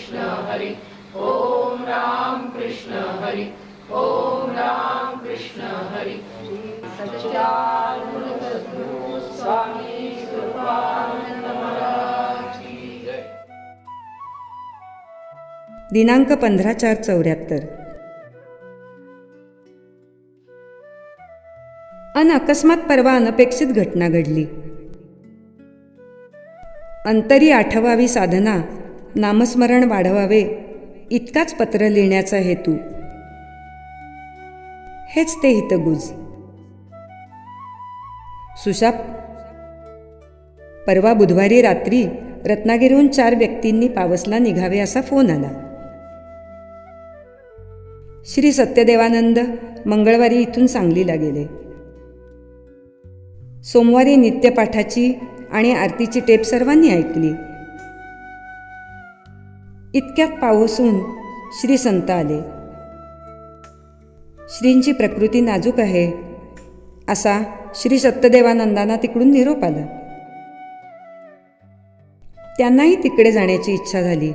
कृष्ण हरी ओम राम कृष्ण हरी ओम राम कृष्ण हरी सच्चिदानंद स्वामी कृपानंद महाराज दिनांक पंधरा चार चौऱ्याहत्तर. अन अकस्मात परवा अनपेक्षित घटना घडली. अंतरी आठवावी साधना नामस्मरण वाढवावे. इतकाच पत्र लिहिण्याचा हेतू. हेच ते हितगुज. सुशाप. परवा बुधवारी रात्री रत्नागिरीहून चार व्यक्तींनी पावसला निघावे असा फोन आला. श्री सत्यदेवानंद मंगळवारी इथून सांगलीला गेले. सोमवारी नित्यपाठाची आणि आरतीची टेप सर्वांनी ऐकली. इतक्यात पाऊसून श्री संत आले. श्रींची प्रकृती नाजूक आहे असा श्री सत्यदेवानंदांना तिकडून निरोप आला. त्यांनाही तिकडे जाण्याची इच्छा झाली.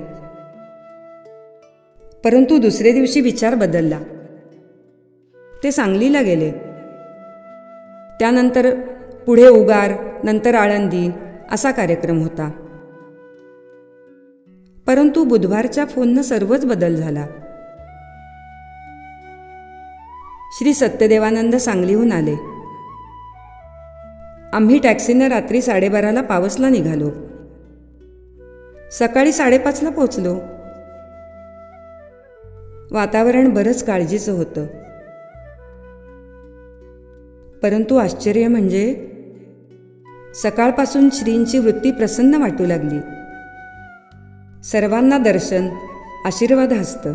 परंतु दुसरे दिवशी विचार बदलला. ते सांगलीला गेले. त्यानंतर पुढे उगार नंतर आळंदी असा कार्यक्रम होता. परंतु बुधवारच्या फोननं सर्वच बदल झाला. श्री सत्यदेवानंद सांगलीहून आले. आम्ही टॅक्सीनं रात्री साडेबाराला पावसला निघालो. सकाळी साडेपाचला पोचलो वातावरण बरंच काळजीचं होतं. परंतु आश्चर्य म्हणजे सकाळपासून श्रींची वृत्ती प्रसन्न वाटू लागली. सर्वांना दर्शन आशीर्वाद हस्त.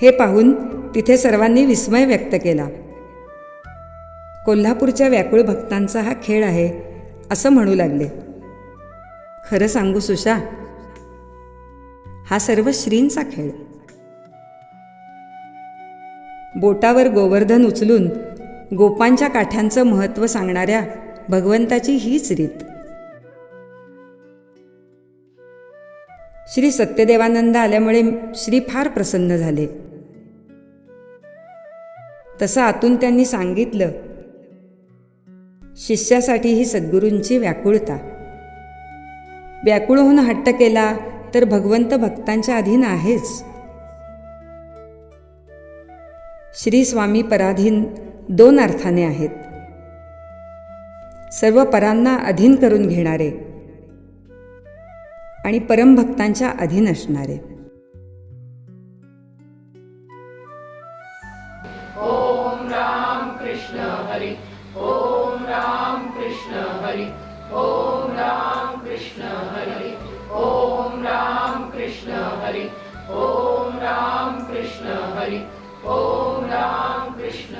हे पाहून तिथे सर्वांनी विस्मय व्यक्त केला. कोल्हापूरच्या व्याकुळ भक्तांचा हा खेळ आहे असं म्हणू लागले. खरं सांगू सुषा हा सर्व श्रींचा खेळ. बोटावर गोवर्धन उचलून गोपांच्या काठ्यांचं महत्त्व सांगणाऱ्या भगवंताची हीच रीत. श्री सत्यदेवानंद आल्यामुळे श्री फार प्रसन्न झाले. तसं आतून त्यांनी सांगितलं शिष्यासाठी ही सद्गुरूंची व्याकुळता. व्याकुळ होऊन हट्ट केला तर भगवंत भक्तांच्या अधीन आहेच. श्री स्वामी पराधीन दोन अर्थाने आहेत. सर्व परांना अधीन करून घेणारे आणि परमभक्तांच्या अधीन असणारे. ओम राम कृष्ण हरी ओम राम कृष्ण